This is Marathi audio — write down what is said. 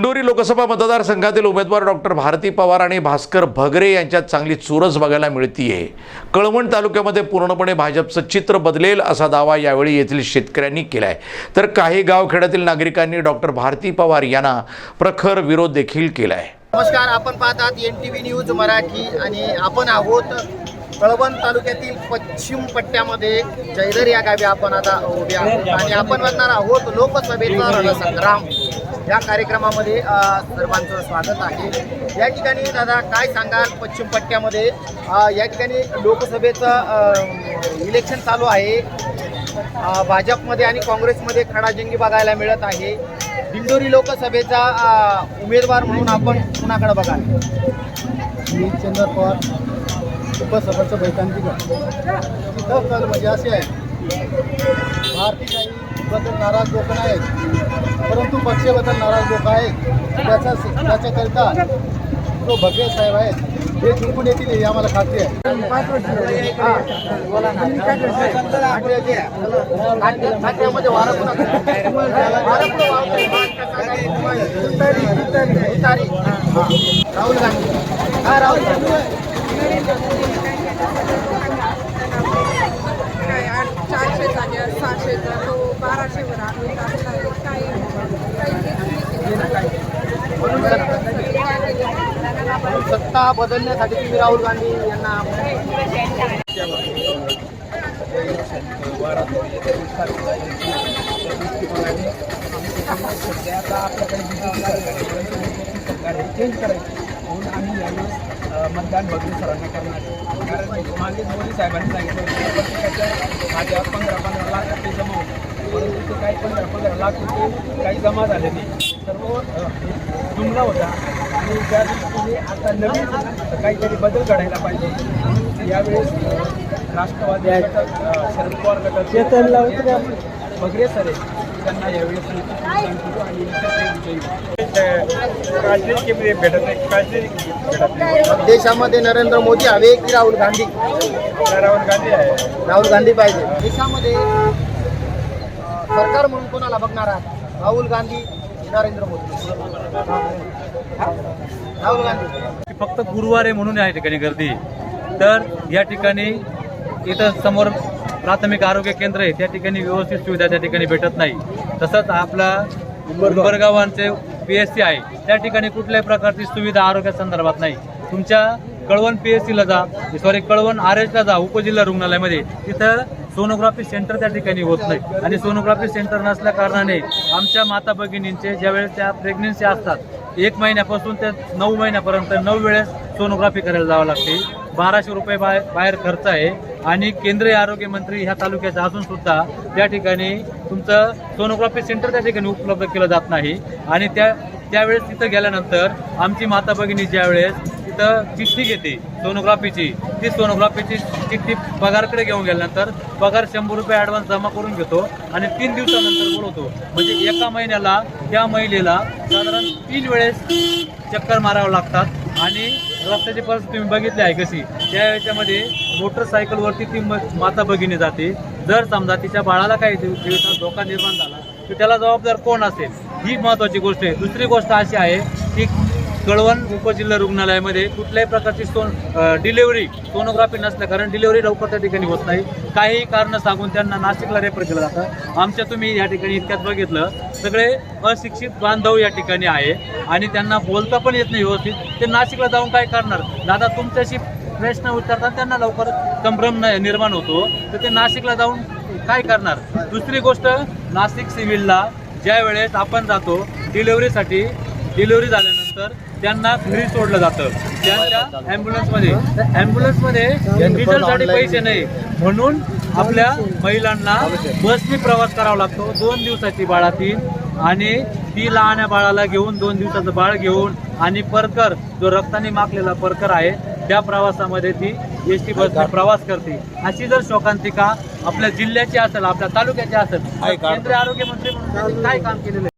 लोकसभा मतदारसंघातील उमेदवार डॉक्टर भारती पवार आणि भास्कर भगरे यांच्यात चांगली चुरस बघायला मिळतीये. कळवण तालुक्यामध्ये पूर्णपणे भाजपचं चित्र बदलेल असा दावा यावेळी येथील शेतकऱ्यांनी केलाय. तर काही गावखेड्यातील नागरिकांनी डॉक्टर भारती पवार यांना प्रखर विरोध देखील केलाय. नमस्कार आपण पाहतात N T V news Marathi आणि आपण आहोत कळवण तालुक्यातील पश्चिम पट्ट्यामध्ये जयदर या गावी आपण आता उभे आहोत. आणि आपण म्हणणार आहोत लोकसभेचा रणसंग्राम या कार्यक्रमामध्ये सर्वांचं स्वागत आहे. या ठिकाणी दादा काय सांगाल पश्चिम पट्ट्यामध्ये? या ठिकाणी लोकसभेचं इलेक्शन चालू आहे. भाजपमध्ये आणि काँग्रेसमध्ये खडाजंगी बघायला मिळत आहे. दिंडोरी लोकसभेचा उमेदवार म्हणून आपण कुणाकडे बघाल? मी चंद्र पवार. उपसरपंच बैठांची तिथं कल म्हणजे असे आहे. भारतीयबद्दल नाराज लोक नाहीत. परंतु पक्षाबद्दल नाराज लोक आहेत. त्याचा त्याच्याकरिता जो भगवे साहेब आहेत हे जिंकून येतील हे आम्हाला खात्री आहे. खात्यामध्ये वारं. हा. राहुल गांधी. हा राहुल गांधी. चारशे झाले सहाशे तो बाराशेवर आणून टाकला आहे. काही काही हेच नाही केलं. म्हणून सत्ता- काय केलं? सत्ता बदलण्यासाठी तुम्ही राहुल गांधी यांना म्हणून आम्ही यावेळेस मतदान बदलून सरांना करणार. कारण मागे मोदी साहेबांनी सांगितलं की प्रत्येकाच्या खात्यावर पंधरा पंधरा लाख रुपये जमा होते परंतु ते काही पंधरा पंधरा लाख रुपये काही जमा झाले नाही. सर्व जुमला होता. आणि त्या दृष्टीने आता नवीन काहीतरी बदल घडायला पाहिजे. यावेळेस राष्ट्रवादी शरद पवार गटात बगरे सर त्यांना यावेळेस आणि भेटत नाही. भेटत नाही. देशामध्ये नरेंद्र मोदी हवे की राहुल गांधी? राहुल गांधी आहे. राहुल गांधी पाहिजे. देशामध्ये सरकार म्हणून कोणाला बघणार आहात? राहुल गांधी नरेंद्र मोदी. राहुल गांधी. फक्त गुरुवार आहे म्हणून या ठिकाणी गर्दी तर या ठिकाणी इथं समोर प्राथमिक आरोग्य केंद्र आहे त्या ठिकाणी व्यवस्थित सुविधा त्या ठिकाणी भेटत नाही. तसंच आपला उंबरगावांचे पी एस सी आहे. त्या ठिकाणी कुठल्याही प्रकारची सुविधा आरोग्या संदर्भात नाही. तुमच्या कळवण पी एस सीला जा सॉरी कळवण आर एचला जा उपजिल्हा रुग्णालयामध्ये. तिथं सोनोग्राफी सेंटर त्या ठिकाणी होत नाही. आणि सोनोग्राफी सेंटर नसल्या कारणाने आमच्या माता भगिनींचे ज्यावेळेस त्या प्रेग्नेन्सी असतात एक महिन्यापासून ते नऊ महिन्यापर्यंत नऊ वेळेस सोनोग्राफी करायला जावं लागते. बाराशे रुपये बाहेर बाहेर खर्च आहे. आणि केंद्रीय आरोग्य मंत्री ह्या तालुक्याचा असून सुद्धा त्या ठिकाणी तुमचं सोनोग्राफी सेंटर त्या ठिकाणी उपलब्ध केलं जात नाही. आणि त्या त्यावेळेस तिथं गेल्यानंतर आमची माता भगिनी ज्यावेळेस तिथं चिठ्ठी घेते सोनोग्राफीची ती सोनोग्राफीची चिठ्ठी पगारकडे घेऊन गेल्यानंतर पगार शंभर रुपये ॲडव्हान्स जमा करून घेतो आणि तीन दिवसानंतर बोलवतो. म्हणजे एका महिन्याला त्या महिलेला साधारण तीन वेळेस चक्कर मारावं लागतात आणि रस्त्याची परिस्थिती तुम्ही बघितली आहे कशी? त्या याच्यामध्ये मोटरसायकलवरती ती म- माता भगिनी जाते. जर समजा तिच्या बाळाला काही जीव- धोका निर्माण झाला तर त्याला जबाबदार कोण असेल? ही महत्वाची गोष्ट आहे. दुसरी गोष्ट अशी आहे की कळवण उपजिल्हा रुग्णालयामध्ये कुठल्याही प्रकारची सोन डिलेवरी सोनोग्राफी नसल्या कारण डिलेवरी लवकर त्या ठिकाणी होत नाही. काही कारण सांगून त्यांना नाशिकला रेफर केलं जातं. आमच्या तुम्ही या ठिकाणी इतक्यात बघितलं सगळे अशिक्षित बांधव या ठिकाणी आहे आणि त्यांना बोलता पण येत नाही व्यवस्थित. ते नाशिकला जाऊन काय करणार? दादा तुमच्याशी प्रश्न विचारताना त्यांना लवकर संभ्रम न- निर्माण होतो. तर ते नाशिकला जाऊन काय करणार? दुसरी गोष्ट नाशिक सिव्हिलला ज्या वेळेस आपण जातो डिलिव्हरीसाठी डिलिव्हरी झाल्यानंतर त्यांना फ्री सोडलं जातं. त्यांच्या ॲम्ब्युलन्समध्ये ॲम्ब्युलन्समध्ये डिझेलसाठी पैसे नाही. म्हणून आपल्या महिलांना बसने प्रवास करावा लागतो. दोन दिवसाची बाळातील आणि ती लहान्या बाळाला घेऊन दोन दिवसाचं बाळ घेऊन आणि परकर जो रक्ताने माखलेला परकर आहे त्या प्रवासामध्ये ती एस टी बसने प्रवास करते. अशी जर शोकांतिका आपल्या जिल्ह्याची असेल आपल्या तालुक्याची असेल केंद्रीय आरोग्य मंत्री म्हणून काय काम केलेलं